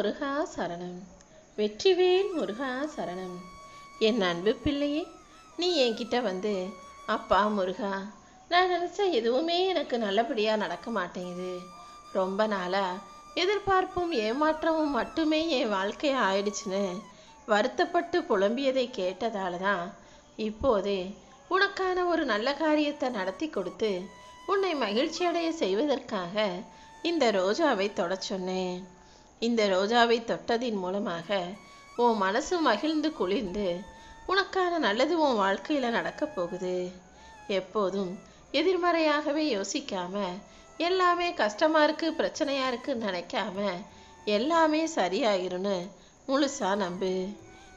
முருகா சரணம். வெற்றிவேல் முருகா சரணம். என் அன்பு பிள்ளையே நீ என்கிட்ட வந்து அப்பா முருகா நான் நினச்ச எதுவுமே எனக்கு நல்லபடியாக நடக்க மாட்டேங்குது. ரொம்ப நாளாக எதிர்பார்ப்பும் ஏமாற்றமும் மட்டுமே என் வாழ்க்கை ஆயிடுச்சுன்னு வருத்தப்பட்டு புலம்பியதை கேட்டதால தான் இப்போது உனக்கான ஒரு நல்ல காரியத்தை நடத்தி கொடுத்து உன்னை மகிழ்ச்சியடைய செய்வதற்காக இந்த ரோஜாவை தொட சொன்னேன். இந்த ரோஜாவை தொட்டதின் மூலமாக உன் மனசு மகிழ்ந்து குளிர்ந்து உனக்கான நல்லது உன் வாழ்க்கையில் நடக்கப் போகுது. எப்போதும் எதிர்மறையாகவே யோசிக்காம எல்லாமே கஷ்டமாக இருக்குது பிரச்சனையாக இருக்குன்னு நினைக்காம எல்லாமே சரியாயிரும்னு முழுசா நம்பு.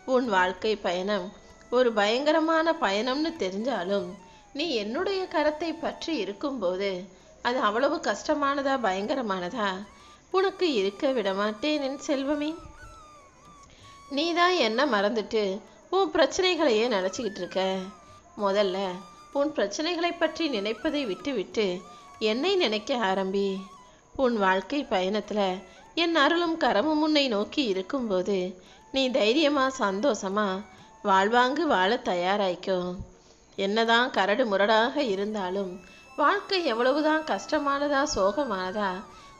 உன் வாழ்க்கை பயணம் ஒரு பயங்கரமான பயணம்னு தெரிஞ்சாலும் நீ என்னுடைய கரத்தை பற்றி இருக்கும்போது அது அவ்வளவு கஷ்டமானதா பயங்கரமானதா? உனக்கு இருக்க விடமாட்டேன் என் செல்வமே. நீ தான் என்ன மறந்துட்டு உன் பிரச்சனைகளையே நினச்சிக்கிட்டு இருக்க முதல்ல உன் பிரச்சனைகளை பற்றி நினைப்பதை விட்டுவிட்டு என்னை நினைக்க ஆரம்பி. உன் வாழ்க்கை பயணத்தில் என் அருளும் கரமும் உன்னை நோக்கி இருக்கும்போது நீ தைரியமாக சந்தோஷமா வாழ்வாங்கு வாழ தயாராய்க்கோ. என்னதான் கரடு முரடாக இருந்தாலும் வாழ்க்கை எவ்வளவுதான் கஷ்டமானதா சோகமானதா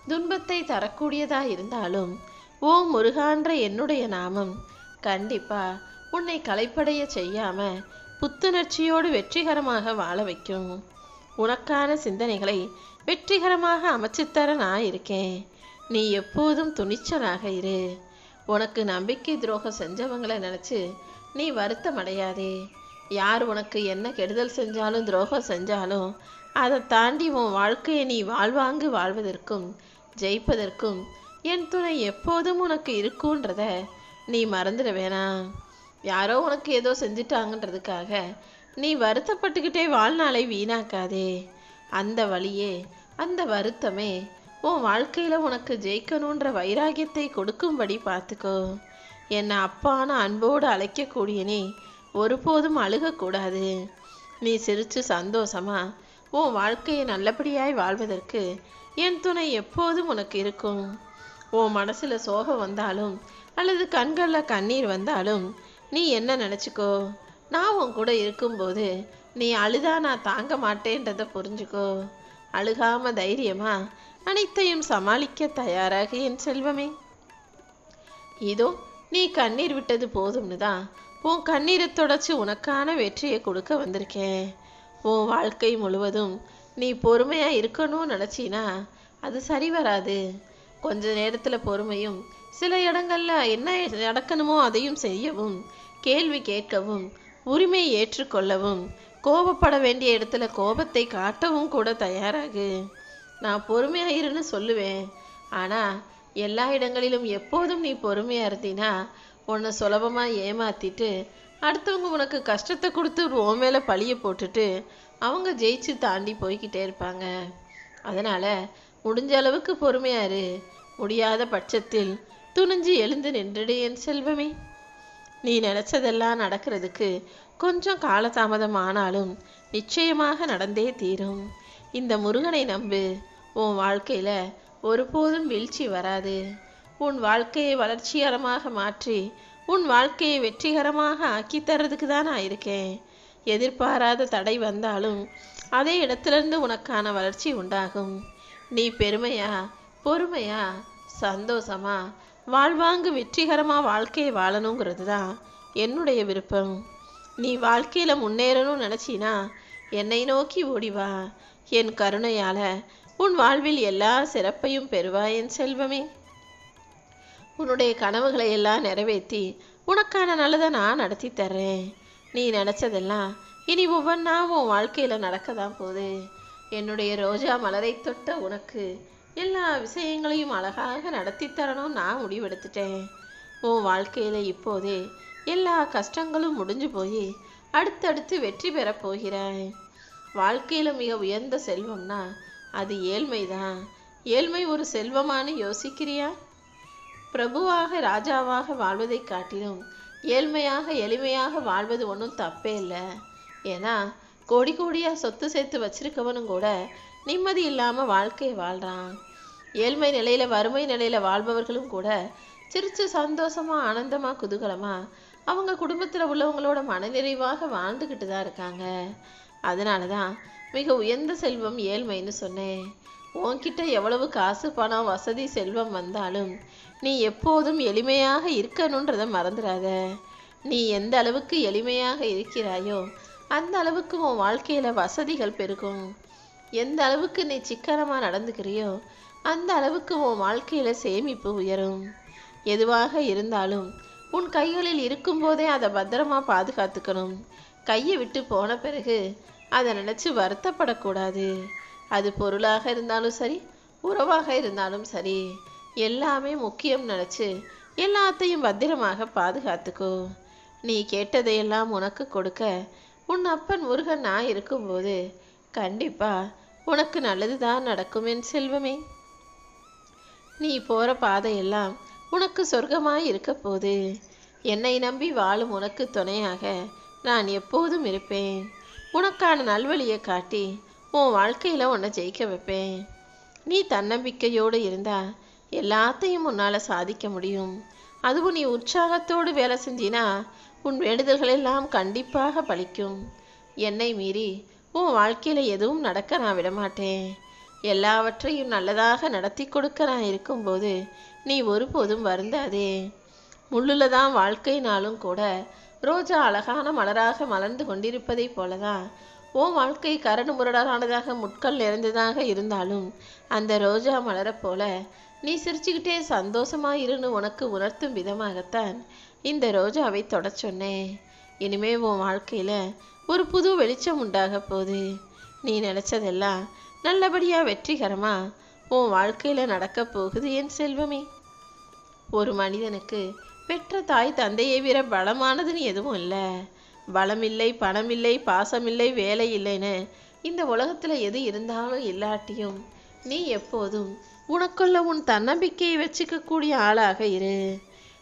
துன்பத்தை தரக்கூடியதா இருந்தாலும் ஓ முருகான்ற என்னுடைய நாமம் கண்டிப்பா உன்னை களைப்படைய செய்யாம புத்துணர்ச்சியோடு வெற்றிகரமாக வாழ வைக்கும். உனக்கான சிந்தனைகளை வெற்றிகரமாக அமைச்சுத்தர நான் இருக்கேன். நீ எப்போதும் துணிச்சலாக இரு. உனக்கு நம்பிக்கை துரோகம் செஞ்சவங்களை நினச்சி நீ வருத்தம் அடையாதே யார் உனக்கு என்ன கெடுதல் செஞ்சாலும் துரோகம் செஞ்சாலும் அதை தாண்டி உன் வாழ்க்கையை நீ வாழ்வாங்கு வாழ்வதற்கும் ஜெயிப்பதற்கும் என் துணை எப்போதும் உனக்கு இருக்குன்றத நீ மறந்துட வேணாம் யாரோ உனக்கு ஏதோ செஞ்சிட்டாங்கன்றதுக்காக நீ வருத்தப்பட்டுக்கிட்டே வாழ்நாளை வீணாக்காதே. அந்த வழியே அந்த வருத்தமே உன் வாழ்க்கையில் உனக்கு ஜெயிக்கணுன்ற வைராகியத்தை கொடுக்கும்படி பார்த்துக்கோ. என்னை அப்பான அன்போடு அழைக்கக்கூடிய நீ ஒருபோதும் அழுகக்கூடாது. நீ சிரித்து சந்தோஷமா உன் வாழ்க்கையை நல்லபடியாய் வாழ்வதற்கு என் துணை எப்போதும் உனக்கு இருக்கும். உன் மனசில் சோகம் வந்தாலும் அல்லது கண்களில் கண்ணீர் வந்தாலும் நீ என்ன நினச்சிக்கோ? நான் உன் கூட இருக்கும்போது நீ அழுதா நான் தாங்க மாட்டேன்றதை புரிஞ்சுக்கோ. அழுகாம தைரியமா அனைத்தையும் சமாளிக்க தயாராக என் செல்வமே. இதோ நீ கண்ணீர் விட்டது போதும்னு தான் உன் கண்ணீரை தொடச்சி உனக்கான வெற்றியை கொடுக்க வந்திருக்கேன். உன் வாழ்க்கை முழுவதும் நீ பொறுமையாக இருக்கணும்னு நினச்சினா அது சரி வராது. கொஞ்ச நேரத்தில் பொறுமையும் சில இடங்களில் என்ன நடக்கணுமோ அதையும் செய்யவும் கேள்வி கேட்கவும் உரிமையை ஏற்றுக்கொள்ளவும் கோபப்பட வேண்டிய இடத்துல கோபத்தை காட்டவும் கூட தயாராகு. நான் பொறுமையாக இருன்னு சொல்லுவேன். ஆனால் எல்லா இடங்களிலும் எப்போதும் நீ பொறுமையாக இருந்தீன்னா உன்னை சுலபமாக ஏமாத்திட்டு அடுத்தவங்க உனக்கு கஷ்டத்தை கொடுத்து உன் மேலே பழிய போட்டுட்டு அவங்க ஜெயிச்சு தாண்டி போய்கிட்டே இருப்பாங்க. அதனால முடிஞ்ச அளவுக்கு பொறுமையாரு முடியாத பட்சத்தில் துணிஞ்சு எழுந்து நின்றுடு என் செல்வமே. நீ நினைச்சதெல்லாம் நடக்கிறதுக்கு கொஞ்சம் காலதாமதம் ஆனாலும் நிச்சயமாக நடந்தே தீரும். இந்த முருகனை நம்பு. உன் வாழ்க்கையில ஒருபோதும் வீழ்ச்சி வராது. உன் வாழ்க்கையை வளர்ச்சிகரமாக மாற்றி உன் வாழ்க்கையை வெற்றிகரமாக ஆக்கி தர்றதுக்கு தான் நான் இருக்கேன். எதிர்பாராத தடை வந்தாலும் அதே இடத்திலிருந்து உனக்கான வளர்ச்சி உண்டாகும். நீ பெருமையா? பொறுமையா? சந்தோஷமா? வாழ்வாங்கு வெற்றிகரமாக வாழ்க்கையை வாழணுங்கிறது தான் என்னுடைய விருப்பம். நீ வாழ்க்கையில் முன்னேறணும்னு நினச்சினா என்னை நோக்கி ஓடி வா. என் கருணையால் உன் வாழ்வில் எல்லா சிறப்பையும் பெறுவாய் என் செல்வமே. உன்னுடைய கனவுகளை எல்லாம் நிறைவேற்றி உனக்கான நல்லதை நான் நடத்தி தர்றேன். நீ நினச்சதெல்லாம் இனி ஒவ்வொன்றா உன் வாழ்க்கையில் நடக்க தான் போகுது. என்னுடைய ரோஜா மலரை தொட்ட உனக்கு எல்லா விஷயங்களையும் அழகாக நடத்தி தரணும் நான் முடிவெடுத்துட்டேன். உன் வாழ்க்கையில் இப்போதே எல்லா கஷ்டங்களும் முடிஞ்சு போய் அடுத்தடுத்து வெற்றி பெறப் போகிறாய் வாழ்க்கையில் மிக உயர்ந்த செல்வம்னா அது ஏழ்மை தான் ஏழ்மை ஒரு செல்வமானு யோசிக்கிறியா? பிரபுவாக ராஜாவாக வாழ்வதை காட்டிலும் ஏழ்மையாக எளிமையாக வாழ்வது ஒன்றும் தப்பே இல்லை. ஏன்னா கோடி கோடியாக சொத்து சேர்த்து வச்சிருக்கவனும் கூட நிம்மதி இல்லாமல் வாழ்க்கையை வாழ்கிறான் ஏழ்மை நிலையில் வறுமை நிலையில் வாழ்பவர்களும் கூட சிரித்து சந்தோஷமா ஆனந்தமாக குதூகலமாக அவங்க குடும்பத்தில் உள்ளவங்களோட மனநிறைவாக வாழ்ந்துக்கிட்டு தான் இருக்காங்க. அதனால தான் மிக உயர்ந்த செல்வம் ஏழ்மைன்னு சொன்னேன். உன்கிட்ட எவ்வளவு காசு பணம் வசதி செல்வம் வந்தாலும் நீ எப்போதும் எளிமையாக இருக்கணுன்றதை மறந்துடாத நீ எந்த அளவுக்கு எளிமையாக இருக்கிறாயோ அந்த அளவுக்கு உன் வாழ்க்கையில் வசதிகள் பெருகும். எந்த அளவுக்கு நீ சிக்கனமாக நடந்துக்கிறியோ அந்த அளவுக்கு உன் வாழ்க்கையில் சேமிப்பு உயரும். எதுவாக இருந்தாலும் உன் கைகளில் இருக்கும்போதே அதை பத்திரமா பாதுகாத்துக்கணும். கையை விட்டு போன பிறகு அதை நினச்சி வருத்தப்படக்கூடாது. அது பொருளாக இருந்தாலும் சரி உறவாக இருந்தாலும் சரி எல்லாமே முக்கியம் நினச்சி எல்லாத்தையும் பத்திரமாக பாதுகாத்துக்கோ. நீ கேட்டதையெல்லாம் உனக்கு கொடுக்க உன் அப்பன் முருகன் நான் இருக்கும்போது கண்டிப்பா உனக்கு நல்லதுதான் நடக்கும் என் செல்வமே. நீ போகிற பாதையெல்லாம் உனக்கு சொர்க்கமாய் இருக்க போது என்னை நம்பி வாழும் உனக்கு துணையாக நான் எப்போதும் இருப்பேன். உனக்கான நல்வழியை காட்டி உன் வாழ்க்கையில் உன்னை ஜெயிக்க வைப்பேன். நீ தன்னம்பிக்கையோடு இருந்தா எல்லாத்தையும் உன்னால் சாதிக்க முடியும். அதுவும் நீ உற்சாகத்தோடு வேலை செஞ்சினா உன் வேண்டுதல்கள் எல்லாம் கண்டிப்பாக பலிக்கும். என்னை மீறி உன் வாழ்க்கையில் எதுவும் நடக்க நான் விடமாட்டேன். எல்லாவற்றையும் நல்லதாக நடத்தி கொடுக்க நான் இருக்கும்போது நீ ஒருபோதும் வருந்தாதே. முள்ளுல தான் வாழ்க்கைனாலும் கூட ரோஜா அழகான மலராக மலர்ந்து கொண்டிருப்பதைப் போலதான் உன் வாழ்க்கை கரடு முரடானதாக முட்கள் நிறைந்ததாக இருந்தாலும் அந்த ரோஜா மலரைப் போல நீ சிரிச்சுக்கிட்டே சந்தோஷமா இருன்னு உனக்கு உணர்த்தும் விதமாகத்தான் இந்த ரோஜாவை தொட சொன்னேன். இனிமே உன் வாழ்க்கையில் ஒரு புது வெளிச்சம் உண்டாக போகுது. நீ நினச்சதெல்லாம் நல்லபடியாக வெற்றிகரமா உன் வாழ்க்கையில் நடக்க போகுது என் செல்வமே. ஒரு மனிதனுக்கு பெற்ற தாய் தந்தையை விட பலமானதுன்னு எதுவும் இல்லை. பலமில்லை பணமில்லை பாசமில்லை வேலை இல்லைன்னு இந்த உலகத்தில் எது இருந்தாலும் இல்லாட்டியும் நீ எப்போதும் உனக்குள்ள உன் தன்னம்பிக்கையை வச்சுக்கக்கூடிய ஆளாக இரு.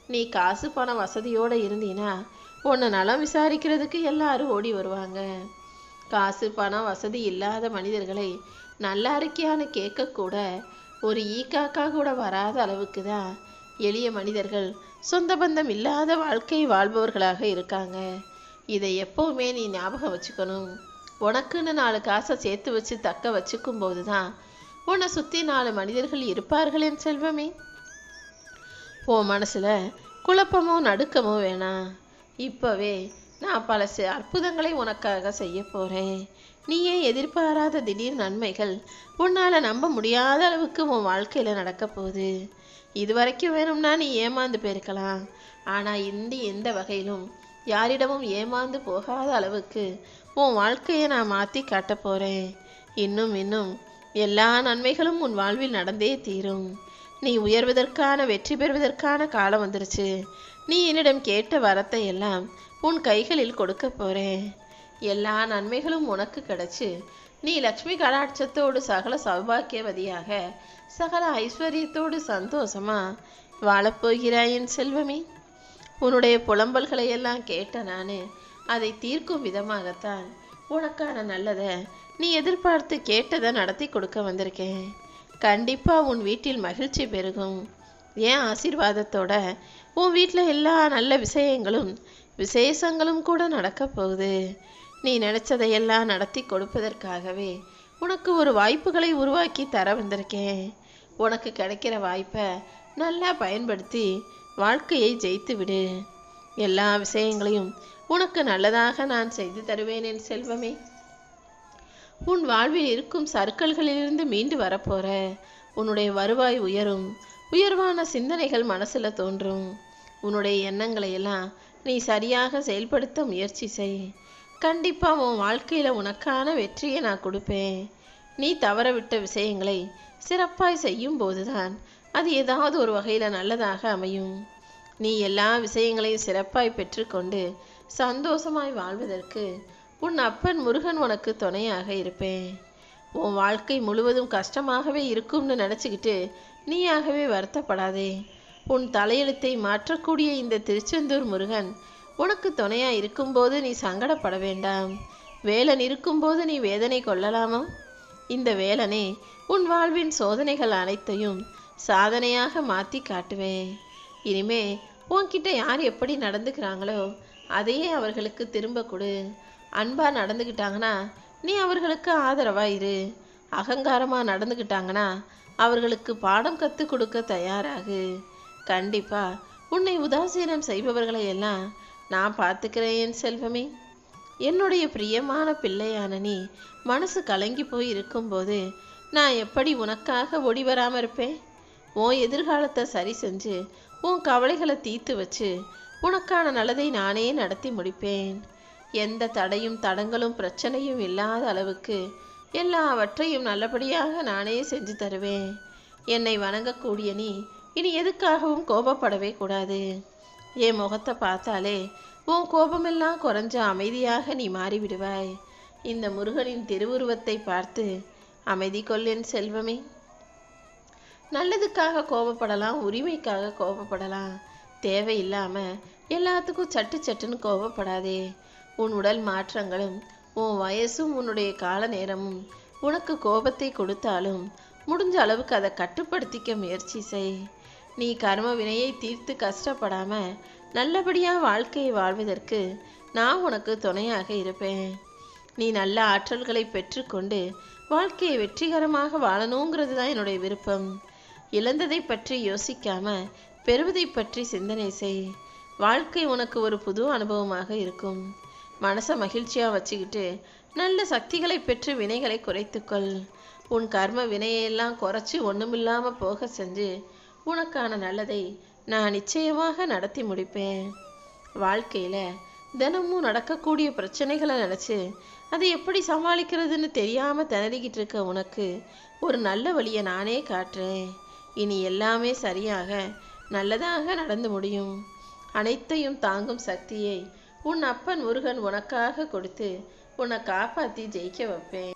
நீ காசு பணம் வசதியோடு இருந்தீனா உன்னை நலம் விசாரிக்கிறதுக்கு எல்லாரும் ஓடி வருவாங்க. காசு பணம் வசதி இல்லாத மனிதர்களை நல்லா இருக்கியான்னு கேட்கக்கூட ஒரு ஈக்காக்கா கூட வராத அளவுக்கு தான் எளிய மனிதர்கள் சொந்த பந்தம் இல்லாத வாழ்க்கை வாழ்பவர்களாக இருக்காங்க. இதை எப்பவுமே நீ ஞாபகம் வச்சுக்கணும். உனக்குன்னு நாலு காசை சேர்த்து வச்சு தக்க வச்சுக்கும் போது தான் உன்னை சுற்றி நாலு மனிதர்கள் இருப்பார்கள் என் செல்வமே. உன் மனசில் குழப்பமோ நடுக்கமோ வேணாம். இப்போவே நான் பல அற்புதங்களை உனக்காக செய்ய போகிறேன் நீயே எதிர்பாராத திடீர் நன்மைகள் உன்னால் நம்ப முடியாத அளவுக்கு உன் வாழ்க்கையில் நடக்க போகுது. இது வரைக்கும் வேணும்னா நீ ஏமாந்து போயிருக்கலாம். ஆனால் இந்த எந்த வகையிலும் யாரிடமும் ஏமாந்து போகாத அளவுக்கு உன் வாழ்க்கையை நான் மாற்றி காட்டப் போகிறேன் இன்னும் இன்னும் எல்லா நன்மைகளும் உன் வாழ்வில் நடந்தே தீரும். நீ உயர்வதற்கான வெற்றி பெறுவதற்கான காலம் வந்துருச்சு. நீ என்னிடம் கேட்ட வரத்தை எல்லாம் உன் கைகளில் கொடுக்க போகிறேன் எல்லா நன்மைகளும் உனக்கு கிடைச்சு நீ லக்ஷ்மி கடாட்சத்தோடு சகல சௌபாக்கியவதியாக சகல ஐஸ்வர்யத்தோடு சந்தோஷமா வாழப்போகிறாயின் என் செல்வமே. உன்னுடைய புலம்பல்களை எல்லாம் கேட்ட நான் அதை தீர்க்கும் விதமாகத்தான் உனக்கான நல்லதை நீ எதிர்பார்த்து கேட்டதை நடத்தி கொடுக்க வந்திருக்கேன். கண்டிப்பாக உன் வீட்டில் மகிழ்ச்சி பெருகும். ஏன் ஆசீர்வாதத்தோட உன் வீட்டில் எல்லா நல்ல விஷயங்களும் விசேஷங்களும் கூட நடக்கப் போகுது. நீ நினைச்சதையெல்லாம் நடத்தி கொடுப்பதற்காகவே உனக்கு ஒரு வாய்ப்புகளை உருவாக்கி தர வந்திருக்கேன். உனக்கு கிடைக்கிற வாய்ப்பை நல்லா பயன்படுத்தி வாழ்க்கையை ஜெயித்து விடு எல்லா விஷயங்களையும் உனக்கு நல்லதாக நான் செய்து தருவேன் என் செல்வமே. உன் வாழ்வில் இருக்கும் சர்க்கல்களிலிருந்து மீண்டு வரப்போற. உன்னுடைய வருவாய் உயரும். உயர்வான சிந்தனைகள் மனசுல தோன்றும். உன்னுடைய எண்ணங்களை எல்லாம் நீ சரியாக செயல்படுத்த முயற்சி செய். கண்டிப்பா உன் வாழ்க்கையில உனக்கான வெற்றியை நான் கொடுப்பேன். நீ தவறவிட்ட விஷயங்களை சிறப்பாய் செய்யும் போதுதான் அது ஏதாவது ஒரு வகையில் நல்லதாக அமையும். நீ எல்லா விஷயங்களையும் சிறப்பாய் பெற்றுக்கொண்டு சந்தோஷமாய் வாழ்வதற்கு உன் அப்பன் முருகன் உனக்கு துணையாக இருப்பேன். உன் வாழ்க்கை முழுவதும் கஷ்டமாகவே இருக்கும்னு நினச்சிக்கிட்டு நீயாகவே வருத்தப்படாதே. உன் தலையெழுத்தை மாற்றக்கூடிய இந்த திருச்செந்தூர் முருகன் உனக்கு துணையாக இருக்கும்போது நீ சங்கடப்பட வேண்டாம். வேலன் இருக்கும்போது நீ வேதனை கொள்ளலாமா? இந்த வேலனே உன் வாழ்வின் சோதனைகள் அனைத்தையும் சாதனையாக மாற்றி காட்டுவேன். இனிமே உன்கிட்ட யார் எப்படி நடந்துக்கிறாங்களோ அதையே அவர்களுக்கு திரும்ப கொடு. அன்பாக நடந்துக்கிட்டாங்கன்னா நீ அவர்களுக்கு ஆதரவாக இரு. அகங்காரமாக நடந்துக்கிட்டாங்கன்னா அவர்களுக்கு பாடம் கற்றுக் கொடுக்க தயாராகு. கண்டிப்பாக உன்னை உதாசீனம் செய்பவர்களை எல்லாம் நான் பார்த்துக்கிறேன் என் செல்வமே. என்னுடைய பிரியமான பிள்ளையான நீ மனசு கலங்கி போய் இருக்கும்போது நான் எப்படி உனக்காக ஓடி வராமல் இருப்பேன்? உன் எதிர்காலத்தை சரி செஞ்சு உன் கவலைகளை தீர்த்து வச்சு உனக்கான நல்லதை நானே நடத்தி முடிப்பேன். எந்த தடையும் தடங்களும் பிரச்சனையும் இல்லாத அளவுக்கு எல்லாவற்றையும் நல்லபடியாக நானே செஞ்சு தருவேன். என்னை வணங்கக்கூடிய நீ இனி எதுக்காகவும் கோபப்படவே கூடாது. என் முகத்தை பார்த்தாலே உன் கோபமெல்லாம் குறைஞ்ச அமைதியாக நீ மாறிவிடுவாய். இந்த முருகனின் திருவுருவத்தை பார்த்து அமைதி கொள்ளேன் செல்வமே. நல்லதுக்காக கோபப்படலாம் உரிமைக்காக கோபப்படலாம். தேவையில்லாம எல்லாத்துக்கும் சட்டு சட்டுன்னு கோபப்படாதே. உன் உடல் மாற்றங்களும் உன் வயசும் உன்னுடைய கால நேரமும் உனக்கு கோபத்தை கொடுத்தாலும் முடிஞ்ச அளவுக்கு அதை கட்டுப்படுத்திக்க முயற்சி செய். நீ கர்ம வினையை தீர்த்து கஷ்டப்படாம நல்லபடியா வாழ்க்கையை வாழ்வதற்கு நான் உனக்கு துணையாக இருப்பேன். நீ நல்ல ஆற்றல்களை பெற்றுக்கொண்டு வாழ்க்கையை வெற்றிகரமாக வாழணுங்கிறது தான் என்னுடைய விருப்பம். இழந்ததை பற்றி யோசிக்காம பெறுவதை பற்றி சிந்தனை செய். வாழ்க்கை உனக்கு ஒரு புது அனுபவமாக இருக்கும். மனசை மகிழ்ச்சியாக வச்சுக்கிட்டு நல்ல சக்திகளை பெற்று வினைகளை குறைத்துக்கொள் உன் கர்ம வினையெல்லாம் குறைச்சி ஒன்றுமில்லாமல் போக செஞ்சு உனக்கான நல்லதை நான் நிச்சயமாக நடத்தி முடிப்பேன். வாழ்க்கையில் தினமும் நடக்கக்கூடிய பிரச்சனைகளை நினச்சி அதை எப்படி சமாளிக்கிறதுன்னு தெரியாமல் திணறிக்கிட்டு இருக்க உனக்கு ஒரு நல்ல வழியை நானே காட்டுறேன். இனி எல்லாமே சரியாக நல்லதாக நடந்து முடியும். அனைத்தையும் தாங்கும் சக்தியை உன் அப்பன் முருகன் உனக்காக கொடுத்து உன்னை காப்பாத்தி ஜெயிக்க வைப்பேன்.